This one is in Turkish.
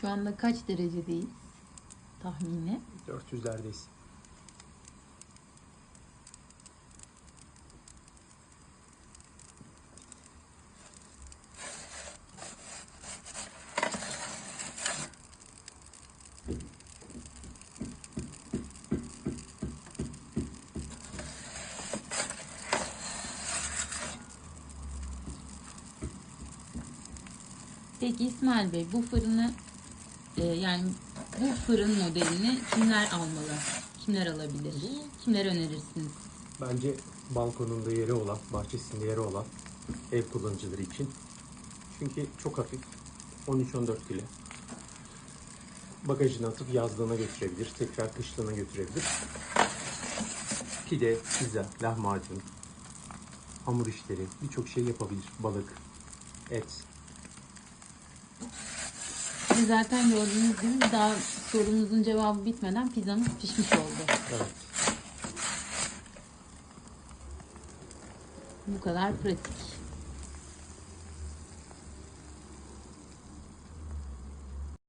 Şu anda kaç derecedeyiz? Tahmini. 400'lerdeyiz. Peki İsmail Bey bu fırını e, yani bu fırın modelini kimler almalı? Kimler alabilir? Kimler önerirsiniz? Bence balkonunda yeri olan, bahçesinde yeri olan ev kullanıcıları için. Çünkü çok hafif. 13-14 kilo. Bagajına atıp yazlığına götürebilir. Tekrar kışlığına götürebilir. Pide, pizza, lahmacun, hamur işleri birçok şey yapabilir. Balık, et. Siz zaten gördüğünüz gibi daha sorumuzun cevabı bitmeden pizzamız pişmiş oldu. Evet. Bu kadar pratik.